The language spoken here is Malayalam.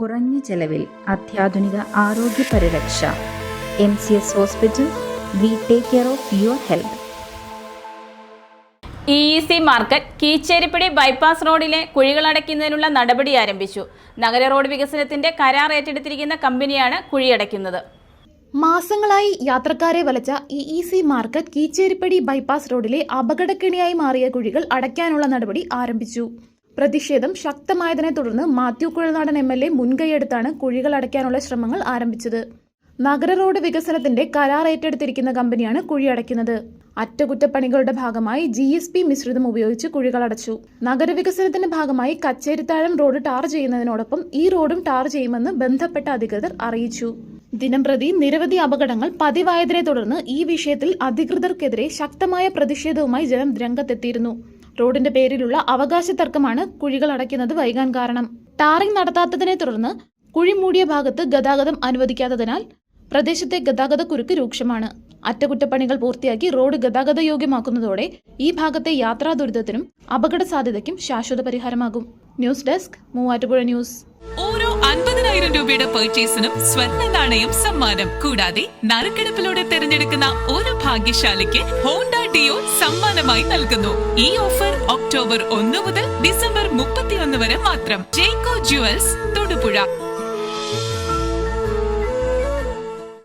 കുറഞ്ഞ ചെലവിൽ അത്യാധുനിക ആരോഗ്യ പരിരക്ഷ. M C S hospital we take care of your health. E E C market Keecheripadi bypass റോഡിലെ കുഴികൾ അടയ്ക്കുന്നതിനുള്ള നടപടി ആരംഭിച്ചു. നഗര റോഡ് വികസനത്തിന്റെ കരാർ ഏറ്റെടുത്തിരിക്കുന്ന കമ്പനിയാണ് കുഴിയടയ്ക്കുന്നത്. മാസങ്ങളായി യാത്രക്കാരെ വലച്ച E E C market Keecheripadi bypass റോഡിലെ അപകടക്കിണിയായി മാറിയ കുഴികൾ അടയ്ക്കാനുള്ള നടപടി ആരംഭിച്ചു. പ്രതിഷേധം ശക്തമായതിനെ തുടർന്ന് Mathew Kuzhalnadan M L A മുൻകൈയെടുത്താണ് കുഴികൾ അടയ്ക്കാനുള്ള ശ്രമങ്ങൾ ആരംഭിച്ചത്. നഗര റോഡ് വികസനത്തിന്റെ കരാർ ഏറ്റെടുത്തിരിക്കുന്ന കമ്പനിയാണ് കുഴി അടയ്ക്കുന്നത്. അറ്റകുറ്റപ്പണികളുടെ ഭാഗമായി ജി എസ് പി മിശ്രിതം ഉപയോഗിച്ച് കുഴികൾ അടച്ചു. നഗരവികസനത്തിന്റെ ഭാഗമായി കച്ചേരിത്താഴം റോഡ് ടാർ ചെയ്യുന്നതിനോടൊപ്പം ഈ റോഡും ടാർ ചെയ്യുമെന്ന് ബന്ധപ്പെട്ട അധികൃതർ അറിയിച്ചു. ദിനംപ്രതി നിരവധി അപകടങ്ങൾ പതിവായതിനെ തുടർന്ന് ഈ വിഷയത്തിൽ അധികൃതർക്കെതിരെ ശക്തമായ പ്രതിഷേധവുമായി ജനം രംഗത്തെത്തിയിരുന്നു. റോഡിന്റെ പേരിലുള്ള അവകാശ തർക്കമാണ് കുഴികൾ അടയ്ക്കുന്നത് വൈകാൻ കാരണം. ടാറിംഗ് നടത്താത്തതിനെ തുടർന്ന് കുഴി മൂടിയ ഭാഗത്ത് ഗതാഗതം അനുവദിക്കാത്തതിനാൽ പ്രദേശത്തെ ഗതാഗത കുരുക്ക് രൂക്ഷമാണ്. അറ്റകുറ്റപ്പണികൾ പൂർത്തിയാക്കി റോഡ് ഗതാഗത യോഗ്യമാക്കുന്നതോടെ ഈ ഭാഗത്തെ യാത്രാ ദുരിതത്തിനും അപകട സാധ്യതയ്ക്കും ശാശ്വത പരിഹാരമാകും. News desk Muvattupuzha news. ഓരോ അൻപതിനായിരം രൂപയുടെ പർച്ചേസിനും സ്വർണ നാണയം സമ്മാനം. കൂടാതെ നറുക്കെടുപ്പിലൂടെ തിരഞ്ഞെടുക്കുന്ന ഒരു ഭാഗ്യശാലിക്ക് ഹോണ്ട സമ്മാനമായി നൽകുന്നു. ഈ ഓഫർ ഒക്ടോബർ ഒന്ന് മുതൽ ഡിസംബർ മുപ്പത്തിയൊന്ന് വരെ മാത്രം. Jacko jewels Thodupuzha.